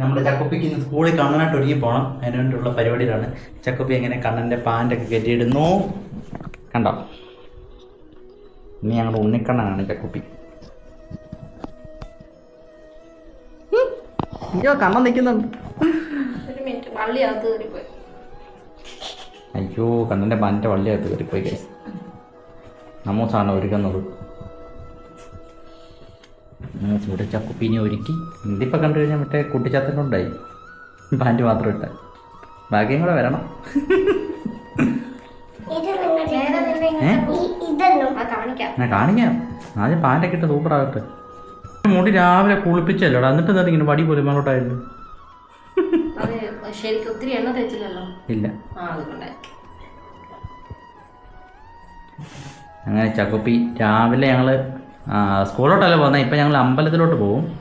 നമ്മുടെ ചക്കുപ്പിക്ക് ഇന്ന് സ്കൂളിൽ കണ്ണനായിട്ട് ഒരുങ്ങി പോകണം അതിന് വേണ്ടിയുള്ള പരിപാടിയിലാണ്. ചക്കുപ്പി എങ്ങനെ കണ്ണന്റെ പാന്റൊക്കെ കെട്ടിയിടുന്നു? കണ്ടോ? ഇനി ഞങ്ങളുടെ ഉണ്ണിക്കണ്ണനാണ് ചക്കുപ്പി. അയ്യോ കണ്ണൻ നിൽക്കുന്നുണ്ട്. ഒരു മിനിറ്റ് വള്ളി അകത്ത് കയറിപ്പോയി. അയ്യോ കണ്ണന്റെ പാന്റെ വള്ളിയകത്ത് കയറിപ്പോയി കേസ് നമ്മൂസാണ് ഒരുക്കുന്നത് നമ്മൂസ് ചക്കുപ്പീനി ഒരുക്കി. ഇതിപ്പോൾ കണ്ടു കഴിഞ്ഞാൽ മറ്റേ കുട്ടിച്ചാത്തനുണ്ടായി പാന്റ് മാത്രം ഇട്ട. ബാക്കിയും കൂടെ വരണം. കാണിക്കാം. ആദ്യം പാന്റൊക്കെ ഇട്ട് സൂപ്പർ ആകട്ടെ. മുടി രാവിലെ കുളിപ്പിച്ചല്ലോടാ. എന്നിട്ട് എന്താ ഇങ്ങനെ വടി പോലും അങ്ങോട്ടായിരുന്നു? ഇല്ല. അങ്ങനെ ചക്കുപ്പി രാവിലെ ഞങ്ങൾ സ്കൂളിലോട്ടല്ല പോകുന്നത് ഇപ്പം ഞങ്ങൾ അമ്പലത്തിലോട്ട് പോകും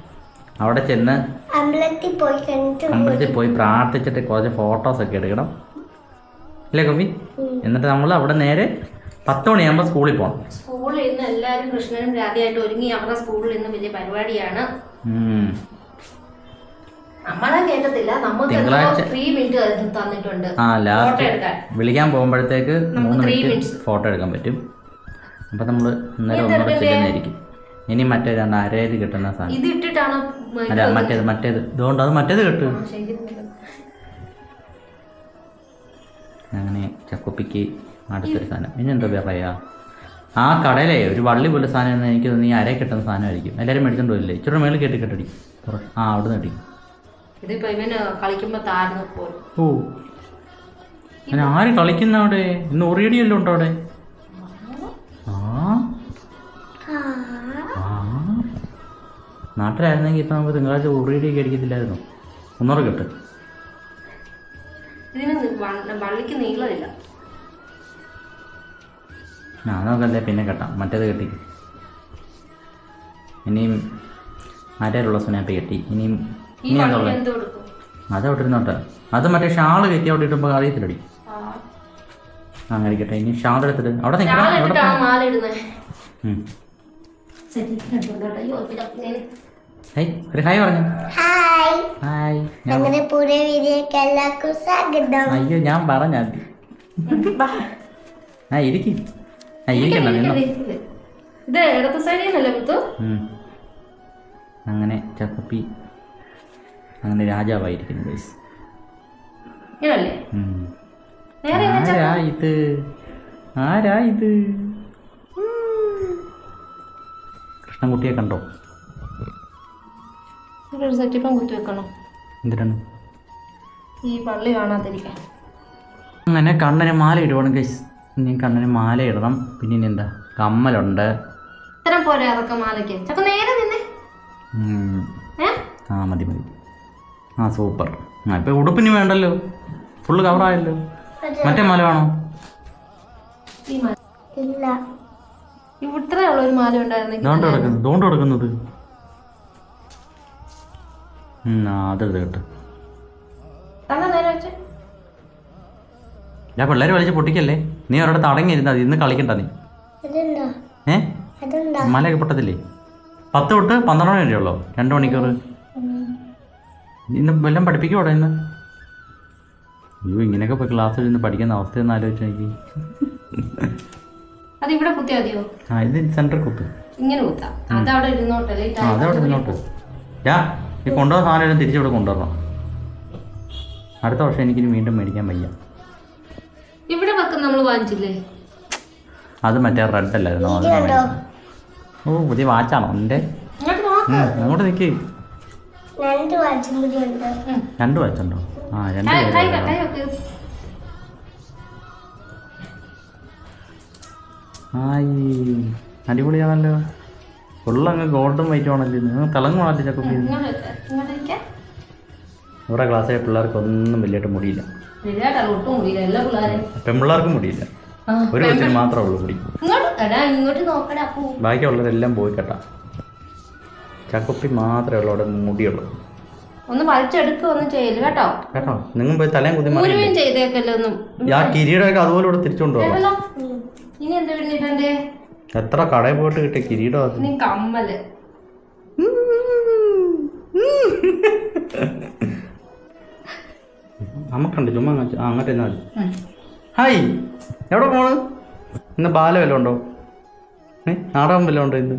അവിടെ ചെന്ന് അമ്പലത്തിൽ പോയി കഴിഞ്ഞിട്ട് അമ്പലത്തിൽ പോയി പ്രാർത്ഥിച്ചിട്ട് കുറച്ച് ഫോട്ടോസൊക്കെ എടുക്കണം. അല്ലേ കവി എന്നിട്ട് നമ്മൾ അവിടെ നേരെ പത്ത് മണിയാകുമ്പോൾ സ്കൂളിൽ പോകണം സ്കൂളിൽ ഇന്ന് എല്ലാവരും കൃഷ്ണനും രാധയായിട്ട് ഒരുങ്ങി അവരുടെ സ്കൂളിൽ ഇന്ന് വലിയ പരിപാടിയാണ്. നമ്മളെ കേട്ടത്തില്ല. നമുക്ക് തിങ്കളാഴ്ച- ത്രീ മിനിറ്റ് തന്നിട്ടുണ്ട്. ആ ഫോട്ടോ ലാസ്റ്റ് എടുക്കാൻ. വിളിക്കാൻ പോകുമ്പോഴത്തേക്ക് മൂന്ന് മിനിറ്റ് ഫോട്ടോ എടുക്കാൻ പറ്റും. അപ്പം നമ്മൾ ഇന്നലെ ഇത് ഒന്നുകൂടെ എടുക്കണ്ടേ? ചെല്ലുന്നതായിരിക്കും. ഇനി മറ്റേ രണ്ട് അരയിൽ കിട്ടുന്ന സാധനം. ഇത് ഇട്ടിട്ടാണ് അല്ല മറ്റേത് മറ്റേത്. ഇതുകൊണ്ട് അത് മറ്റേത് കിട്ടും. അങ്ങനെ ചക്കുപ്പിക്ക് അടുത്തൊരു സാധനം. ഇനി എന്താ പറയാ? ആ കടയിലെ ഒരു വള്ളി പോലെ സാധനം എനിക്ക് തോന്നുന്നു ഈ അരയിൽ കിട്ടുന്ന സാധനമായിരിക്കും. എല്ലാവരും മേടിച്ചോണ്ട് പോയില്ലേ? ഇച്ചിരി മേളിൽ കെട്ടി കെട്ടടി. ആ അവിടെ നിന്ന് ഇതിപ്പോ ഇവന് കളിക്കുമ്പോ താഴ്ന്നു ഓ. അങ്ങനെ ആര് കളിക്കുന്ന അവിടെ ഇന്ന് ഒറിയടിയല്ലോ ഉണ്ടോ അവിടെ? നാട്ടിലായിരുന്നെങ്കിൽ ഇപ്പം നമുക്ക് തിങ്കളാഴ്ച ഉറിയടിയൊക്കെ അടിക്കത്തില്ലായിരുന്നു. ഒന്നൂറ് കിട്ടും വള്ളിക്ക് നീളമില്ല. ആ നോക്കല്ലേ പിന്നെ കെട്ടാം. മറ്റേത് കെട്ടി. ഇനിയും ആരേലുള്ള സ്നാപ്പ് കെട്ടി? ഇനിയും ഇനി അതുള്ള എന്ത് കൊടുക്കും? അത് അവിടെ ഇരുന്നോട്ടെ. അത് മറ്റേ ഷാൾ കെട്ടി അവിടെ ഇട്ടുമ്പോൾ അറിയത്തില്ലടി. ആ. അങ്ങനെ ഇനി ഷാൾ എടുത്തിട്ട് അവിടെ നിൽക്കണം അവിടെ ഹേയ് ഒരു ഹായ് പറഞ്ഞു. ഹായ്. ഹായ് ഞാൻ- അങ്ങനെ പുതിയ വീഡിയോക്ക് എല്ലാവർക്കും സ്വാഗതം. അയ്യോ ഞാൻ പറഞ്ഞ ആ ഇരിക്കും. ആ ഇരിക്കണ്ട നിന്നോ. ഇത് ഇടത്ത് സൈഡിൽ നിന്നല്ലേ മുത്തു അങ്ങനെ ചക്കപ്പി അങ്ങനെ രാജാവായിരിക്കുന്നു ഗൈസ് ചക്ക. ആരാ ഇത്? ആരാ ഇത്? കൃഷ്ണൻകുട്ടിയെ കണ്ടോ? ഇവിടെ ഒരു സെറ്റിപ്പം കുത്തി വെക്കണം. എന്തിനാണ്? ഈ പള്ളി കാണാതിരിക്കാൻ. അങ്ങനെ കണ്ണന് മാല ഇടുവാണ് ഗൈസ് ഇനി കണ്ണന് മാല ഇടണം. പിന്നെ ഇനി എന്താ? കമ്മലുണ്ട്. ഇത്തരം പോരെ അതൊക്കെ മാലയ്ക്ക്. ചക്ക നേരെ നിന്നേ. ആ മതി മതി. ആ സൂപ്പർ. ആ ഇപ്പൊ ഉടുപ്പിന് വേണ്ടല്ലോ. ഫുള്ള് കവറായല്ലോ മറ്റേ മാല വേണോ? ഇല്ല. ഇവിടുത്തെ ഉള്ള ഒരു മാല ഉണ്ടായിരുന്നെങ്കിൽ കിടക്കുന്നത് അതെടുത്ത് കേട്ടോ. ഞാൻ പിള്ളേർ വലിച്ച് പൊട്ടിക്കല്ലേ? നീ അവരോട് അടങ്ങിയിരുന്നാ മതി ഇന്ന് കളിക്കണ്ട നീ. ഏ? മലയൊക്കെ പൊട്ടത്തില്ലേ? പത്ത് തൊട്ട് പന്ത്രണ്ട് മണി വരെയുള്ളോ രണ്ട് മണിക്കൂർ? ഇന്ന് വല്ലതും പഠിപ്പിക്കുമോടെ ഇന്ന്? അയ്യോ ഇങ്ങനെയൊക്കെ പോയി ക്ലാസ്സിൽ ഇരുന്ന് പഠിക്കുന്ന അവസ്ഥയൊന്ന് ആലോചിച്ച് നോക്കി. അത് ഇവിടെ കുത്തിയാ മതിയോ? ആ ഇത് സെന്റർ കുത്ത്. ഇങ്ങനെ കുത്താ. അതവിടെ ഇരുന്നോട്ടെ അതവിടെ ഇരുന്നോട്ടെ ഈ കൊണ്ടുപോകുന്ന സാധനം തിരിച്ചിവിടെ കൊണ്ടുവരണം. അടുത്ത വർഷം എനിക്ക് വീണ്ടും മേടിക്കാൻ വയ്യ. ഇവിടെ വെക്കം നമ്മൾ വാങ്ങിച്ചില്ലേ? അത് മറ്റേ റെഡ് അല്ലായിരുന്നു? അത് ഓ പുതിയ വാച്ചാണോ എന്റെ ഇങ്ങോട്ട് നോക്ക്. അങ്ങോട്ട് നിൽക്ക് രണ്ട് വാച്ചുണ്ടോ ആ രണ്ട് അടിപൊളിയാണല്ലോ ഫുള്ള് അങ്ങ് കൈ വെക്ക്. ആയി. അടിപൊളിയാണല്ലോ. ഫുള്ളങ്ങ് ഗോൾഡും വൈറ്റും ആണല്ലോ നിങ്ങൾ തിളങ്ങുവാണല്ലോ ചക്കുപ്പി ഇവിടെ ക്ലാസ്സിലെ പിള്ളേർക്ക് ഒന്നും വലിയായിട്ട് മുടിയില്ല. പെൺപിള്ളേർക്കും മുടിയില്ല. ഒരു കൊച്ചിന് മാത്രമേ ഉള്ളൂ മുടി. ബാക്കിയുള്ളവരെല്ലാം പോയി കേട്ടാ. ചക്കുപ്പി മാത്രമേ ഉള്ളൂ അവിടെ മുടിയുള്ളൂ. ഒന്ന് വലിച്ചെടുക്കുക ഒന്നും ചെയ്യൽ കേട്ടോ? കേട്ടോ? നിങ്ങൾ പോയി തലയും കുത്തി മുഴുവൻ ചെയ്തേക്കല്ലോ ഒന്നും. ആ കിരീടമൊക്കെ അതുപോലെ ഇവിടെ തിരിച്ചുകൊണ്ട് ഇനി എന്താ വേണ്ടിട്ടെ എത്ര കടയിൽ പോയിട്ട് കിട്ടിയ കിരീടം കമ്മൽ. നമുക്കുണ്ട് ചുമ്മാ അങ്ങ് ആ അങ്ങോട്ട് എന്നാൽ ഹായ് എവിടെ പോണ് ഇന്ന് ബാല വല്ലതും ഉണ്ടോ? ഏ നാടകം വല്ലതും ഉണ്ടോ ഇന്ന്?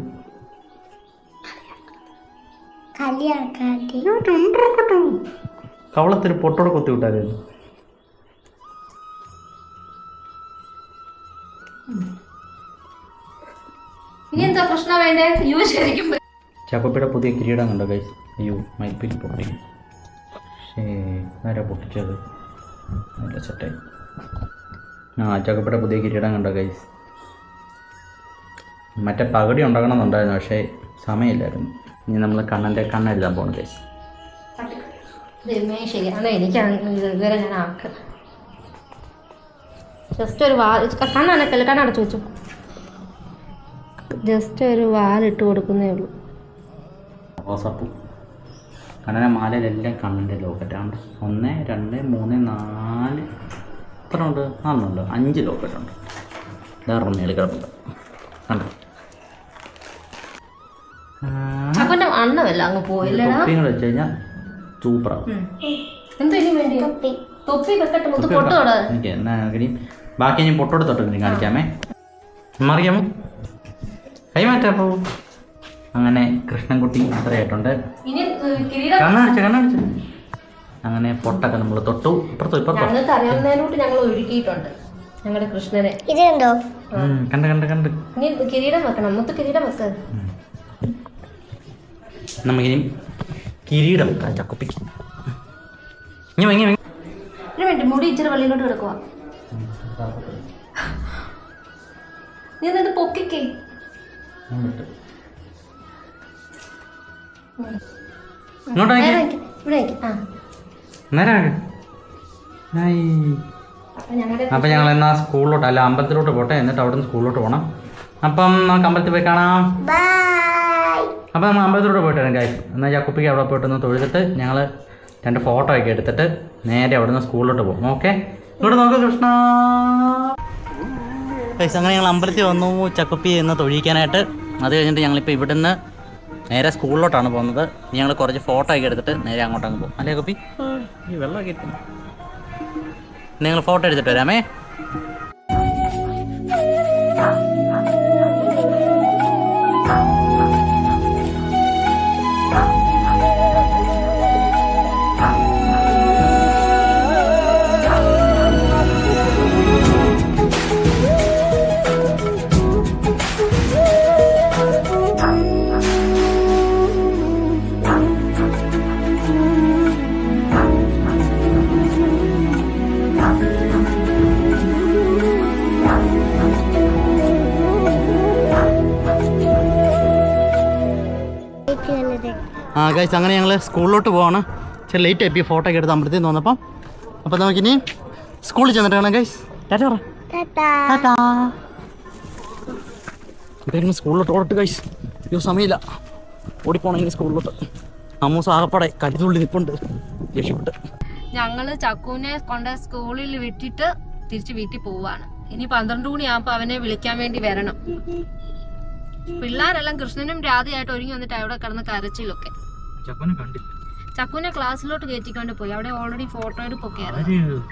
കവളത്തിന് പൊട്ടോടെ കൊത്തി വിട്ടായിരുന്നു. ഇനി എന്താ പ്രശ്നം വേണ്ടേ? യു ശരിക്കും ചപ്പപ്പയുടെ പുതിയ കിരീടം കണ്ടോ ഗൈസ് അയ്യോ മൈപ്പിൽ പൊട്ടി. ആരാ പൊട്ടിച്ചത്. നല്ല സെറ്റായി ആ ചക്കപ്പെട്ട പുതിയ കിരീടം കണ്ടോ ഗൈസ് മറ്റേ പകടി ഉണ്ടാക്കണമെന്നുണ്ടായിരുന്നു പക്ഷേ സമയമില്ലായിരുന്നു. ഇനി നമ്മൾ കണ്ണന്റെ കണ്ണെഴുതാൻ പോകണം ഗൈസ് ശരിയാണ്. എനിക്ക് ഇതുവരെ ഞാൻ ആക്ക. ജസ്റ്റ് ഒരു വാൽ കണ്ണടക്കല്ല കണ്ണടച്ചു വെച്ചു. ജസ്റ്റ് ഒരു വാലിട്ട് കൊടുക്കുന്നേ ഉള്ളൂ. റോസപ്പൂ കണ്ണനെ മാലയിലെല്ലാം കണ്ണന്റെ ലോക്കറ്റാണ് ഒന്ന് രണ്ട് മൂന്ന് നാല്. എത്ര ഉണ്ട്? നാലുണ്ട് അഞ്ച് ലോക്കറ്റ് ഉണ്ട്. വേറെ മേളിൽ കിടപ്പുണ്ട്. കണ്ടോ? അണ്ണമല്ല അങ്ങ് വെച്ച് കഴിഞ്ഞാൽ സൂപ്പറാവും ബാക്കി ഞാൻ പൊട്ടോട് തൊട്ട് കാണിക്കാമേ. മറിയാമോ കൈമാറ്റാ. പോ അങ്ങനെ കൃഷ്ണൻകുട്ടി അത്രയായിട്ടുണ്ട്. ഇനി ഏഹ്, കിരീടം കണ്ണടിച്ച കണ്ണടിച്ച. അങ്ങനെ പൊട്ടൊക്കെ നമ്മൾ തൊട്ടു. ഇപ്പുറത്തോ ഇപ്പുറത്തോ? ഞങ്ങൾ ഒഴുകിയിട്ടുണ്ട് ഞങ്ങളുടെ കൃഷ്ണനെ. കണ്ട് കണ്ട് കണ്ട്. ഇനി കിരീടം വെക്കണം. മുത്ത് കിരീടം വെക്ക. നമുക്കിനി കിരീടം വെക്കാം ചക്കുപ്പിക്ക്. ഇനി വാങ്ങി വാങ്ങി ഒരു മിനിറ്റ് മുടി ഇച്ചിരി വെള്ളിയിലോട്ട് കിടക്കുക നീ എന്നിട്ട് പൊക്കിക്കേ. ഇങ്ങോട്ട് നേരെ. അപ്പൊ അപ്പം ഞങ്ങൾ എന്നാ സ്കൂളിലോട്ട് അല്ല അമ്പലത്തിലോട്ട് പോട്ടെ. എന്നിട്ട് അവിടെ നിന്ന് സ്കൂളിലോട്ട് പോകണം അപ്പം നമുക്ക് അമ്പലത്തിൽ പോയി കാണാം. ബൈ. അപ്പോൾ നമ്മൾ അമ്പലത്തിലോട്ട് പോയിട്ട് വരാം കാര്യം എന്നാൽ കുപ്പിക്ക് അവിടെ പോയിട്ട് ഒന്ന് തൊഴുതിട്ട് ഞങ്ങൾ രണ്ട് ഫോട്ടോ ഒക്കെ എടുത്തിട്ട് നേരെ അവിടെ നിന്ന് സ്കൂളിലോട്ട് പോകും. ഓക്കെ ഇവിടെ നോക്ക് കൃഷ്ണ. പൈസ അങ്ങനെ ഞങ്ങൾ അമ്പലത്തിൽ വന്നു. ചക്കുപ്പി എന്ന് തൊഴിക്കാനായിട്ട് അത് കഴിഞ്ഞിട്ട് ഞങ്ങളിപ്പോൾ ഇവിടുന്ന് നേരെ സ്കൂളിലോട്ടാണ് പോകുന്നത്. ഞങ്ങൾ കുറച്ച് ഫോട്ടോ ഒക്കെ എടുത്തിട്ട് നേരെ അങ്ങോട്ടങ്ങ് പോകും. അല്ലേ കുപ്പി ഈ വെള്ളമൊക്കെ നിങ്ങൾ ഫോട്ടോ എടുത്തിട്ട് വരാമേ. ഗൈസ് അങ്ങനെ ഞങ്ങൾ സ്കൂളിലോട്ട് പോവാണ്. ചെറിയ ലേറ്റ് ആയി ഫോട്ടോ ഒക്കെ എടുത്ത് അമ്പലത്തിൽ നിന്ന് വന്നപ്പം. അപ്പോൾ നമുക്കിനി സ്കൂളിൽ ചെന്നിട്ട് കാണാം ഗൈസ് ടാറ്റ പറ. ടാറ്റാ. ടാറ്റാ. ഇപ്പം സ്കൂളിലോട്ട് ഓടട്ട് ഗൈസ് അയ്യോ സമയമില്ല. ഓടിപ്പോണെങ്കിൽ സ്കൂളിലോട്ട്. അമ്മൂസ് ആകപ്പാടെ കരുതുള്ളി നിൽപ്പുണ്ട് രക്ഷപ്പെട്ട് ഞങ്ങൾ ചക്കുവിനെ കൊണ്ട് സ്കൂളിൽ വിട്ടിട്ട് തിരിച്ച് വീട്ടിൽ പോവാണ്. ഇനി പന്ത്രണ്ട് മണിയാകുമ്പോ അവനെ വിളിക്കാൻ വേണ്ടി വരണം. പിള്ളേരെല്ലാം കൃഷ്ണനും രാധയായിട്ട് ഒരുങ്ങി വന്നിട്ട് അവിടെ കിടന്ന് കരച്ചിലൊക്കെ. ചപ്പനെ കണ്ടില്ല. ചക്കുനെ ക്ലാസ്സിലോട്ട് കയറ്റിക്കൊണ്ട് പോയി. അവിടെ ഓൾറെഡി ഫോട്ടോ എടുപ്പൊക്കെ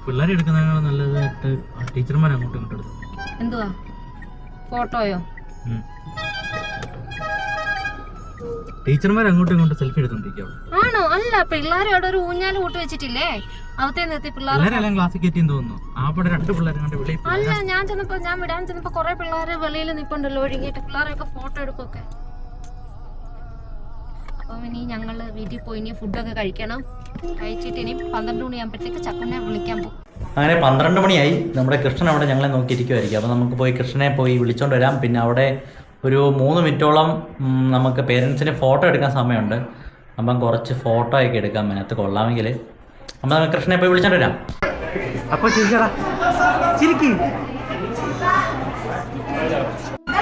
പിള്ളേരെ എടുക്കുന്നതിനാണ് നല്ലതായിട്ട് ടീച്ചർമാർ അങ്ങോട്ട് ഇങ്ങോട്ടും എന്തുവാ? ഫോട്ടോയോ ടീച്ചർമാർ അങ്ങോട്ടും ഇങ്ങോട്ടും സെൽഫി എടുത്തോണ്ടിരിക്കും ആണോ? അല്ല പിള്ളേരെ അവിടെ ഒരു ഊഞ്ഞാൽ കൂട്ടി വെച്ചിട്ടില്ലേ? അവത്തെ നിർത്തി പിള്ളേരെല്ലാം ക്ലാസ്സിൽ കയറ്റിയെന്ന് തോന്നുന്നു. അവിടെ രണ്ട് പിള്ളേരും അല്ല ഞാൻ ചെന്നപ്പോ ഞാൻ വിടാൻ ചെന്നപ്പോ കൊറേ പിള്ളേരെ വെളിയിൽ നിപ്പുണ്ടല്ലോ ഒഴുകിയിട്ട് പിള്ളേരൊക്കെ ഫോട്ടോ എടുക്കൊക്കെ അപ്പം ഇനി ഞങ്ങൾ വീട്ടിൽ പോയി ഇനി ഫുഡൊക്കെ കഴിക്കണം. കഴിച്ചിട്ട് ഇനി പന്ത്രണ്ട് മണിയാകുമ്പോഴത്തേക്ക് ചക്കനെ വിളിക്കാൻ പോകും. അങ്ങനെ പന്ത്രണ്ട് മണിയായി. നമ്മുടെ കൃഷ്ണൻ അവിടെ ഞങ്ങളെ നോക്കിയിരിക്കുമായിരിക്കും അപ്പോൾ നമുക്ക് പോയി കൃഷ്ണനെ പോയി വിളിച്ചോണ്ട് വരാം. പിന്നെ അവിടെ ഒരു മൂന്ന് മിനിറ്റോളം നമുക്ക് പേരൻസിന് ഫോട്ടോ എടുക്കാൻ സമയമുണ്ട്. അപ്പം കുറച്ച് ഫോട്ടോ ഒക്കെ എടുക്കാം അതിനകത്ത് കൊള്ളാമെങ്കിൽ അപ്പം നമുക്ക് കൃഷ്ണനെ പോയി വിളിച്ചോണ്ട് വരാം. അപ്പോൾ ചിരിക്കടാ ചിരിക്ക്.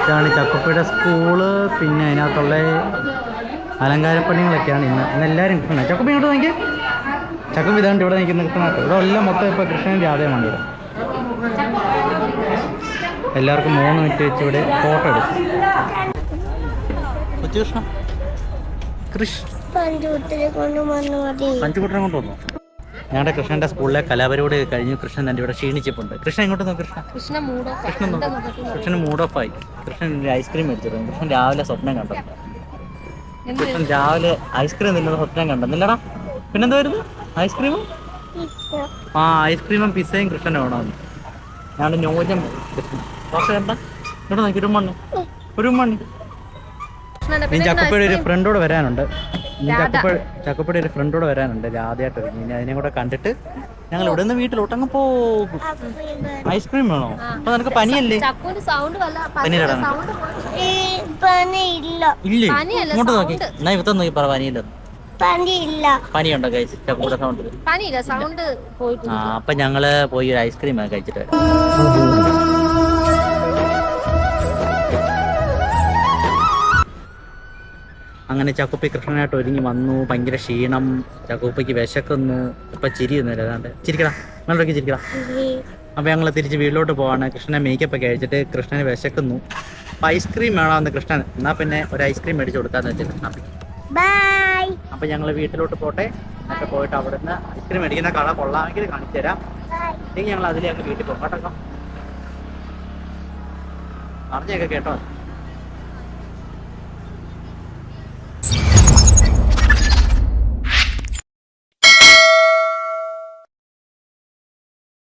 ഇതാണ് ചക്കപ്പയുടെ സ്കൂൾ. പിന്നെ അതിനകത്തുള്ള അലങ്കാരപ്പണികളൊക്കെയാണ് ഇന്ന്. ഇന്ന് എല്ലാവരും കൃഷ്ണൻ ചക്കപ്പ ഇങ്ങോട്ട് നോക്കി ചക്കപ്പ ഇതാണ്ട് ഇവിടെ നിൽക്കുന്ന കൃഷ്ണനാട്ട് ഇവിടെ എല്ലാം മൊത്തം ഇപ്പോൾ കൃഷ്ണൻ രാധയുമാണ് ഇവിടെ. എല്ലാവർക്കും മൂന്ന് മിനിറ്റ് വെച്ച് ഇവിടെ ഫോട്ടോ എടുക്കും കൊച്ചു കൃഷ്ണ. കൃഷ്. പഞ്ചൂട്ടിൽ കൊണ്ട് വന്നു മതി. പഞ്ചുകുട്ടനെ കൊണ്ട് വന്നു? ഞങ്ങളുടെ കൃഷ്ണന്റെ സ്കൂളിലെ കലാപരിപാടി കഴിഞ്ഞു കൃഷ്ണൻ തന്റെ ഇവിടെ ക്ഷീണിച്ചിട്ടുണ്ട്. കൃഷ്ണൻ ഇങ്ങോട്ട് നോക്ക് കൃഷ്ണ. കൃഷ്ണ കൃഷ്ണൻ നോക്ക്. കൃഷ്ണൻ മൂഡ് ഓഫ് ആയി. കൃഷ്ണൻ ഐസ്ക്രീം മേടിച്ചിട്ടുണ്ട്. കൃഷ്ണൻ രാവിലെ സ്വപ്നം കണ്ടു കൃഷ്ണൻ രാവിലെ ഐസ്ക്രീം തിന്നുന്ന സ്വപ്നം കണ്ടെന്നില്ലടാ പിന്നെന്തായിരുന്നു ഐസ്ക്രീമും? ആ ഐസ്ക്രീമും പിസ്സയും കൃഷ്ണനും വേണമെന്ന് ഞാൻ നോജം കൃഷ്ണൻ ഓക്കെ കണ്ട ഇവിടെ നോക്കി ഒരു മണ്ണ് ഒരു മണ്ണ് ഞാൻ ഒരു ഫ്രണ്ടോട് വരാനുണ്ട്. ചക്കപ്പഴ ഒരു ഫ്രണ്ടോട് വരാനുണ്ട് ആദ്യമായിട്ട് ഒരുങ്ങി. ഇനി അതിനെ കൂടെ കണ്ടിട്ട് ഞങ്ങൾ ഇവിടെ നിന്ന് വീട്ടിലോട്ട് അങ്ങ് പോകും. ഐസ്ക്രീം വേണോ? അപ്പൊ നിനക്ക് പനിയല്ലേ? ഇല്ല ഇല്ലേ? പനിയല്ല, ഇങ്ങോട്ട് നോക്കി. എന്നാ ഇവത്തെ നോക്കി പറ പനിയില്ലെന്ന് പനി ഇല്ല പനിയുണ്ടോ കഴിച്ച് ചക്കപ്പയുടെ സൗണ്ട് പനിയില്ല സൗണ്ട് പോയിട്ട് ആ അപ്പൊ ഞങ്ങൾ പോയി ഒരു ഐസ്ക്രീം കഴിച്ചിട്ട് വരാം. അങ്ങനെ ചക്കുപ്പി കൃഷ്ണനായിട്ട് ഒരുങ്ങി വന്നു. ഭയങ്കര ക്ഷീണം. ചാക്കുപ്പിക്ക് വിശക്കുന്നു. ഇപ്പൊ ചിരിയൊന്നുമില്ല ഏതാണ്ട്. ചിരിക്കടാ. നല്ലൊക്കെ ചിരിക്കടാ. അപ്പൊ ഞങ്ങൾ തിരിച്ച് വീട്ടിലോട്ട് പോവാണ്. കൃഷ്ണനെ മേക്കപ്പ് ഒക്കെ കഴിച്ചിട്ട് കൃഷ്ണന് വിശക്കുന്നു. അപ്പൊ ഐസ്ക്രീം വേണമെന്ന് കൃഷ്ണൻ. എന്നാ പിന്നെ ഒരു ഐസ്ക്രീം മേടിച്ചു കൊടുക്കാന്ന് വെച്ചാൽ കൃഷ്ണ. അപ്പൊ ഞങ്ങൾ വീട്ടിലോട്ട് പോട്ടെ. എന്നിട്ട് പോയിട്ട് അവിടെ നിന്ന് ഐസ്ക്രീം മേടിക്കുന്ന കട കൊള്ളാമെങ്കിൽ കാണിച്ചു തരാം. അല്ലെങ്കിൽ ഞങ്ങൾ അതിലേക്ക് വീട്ടിൽ പോകും. കേട്ടോ. പറഞ്ഞൊക്കെ കേട്ടോ.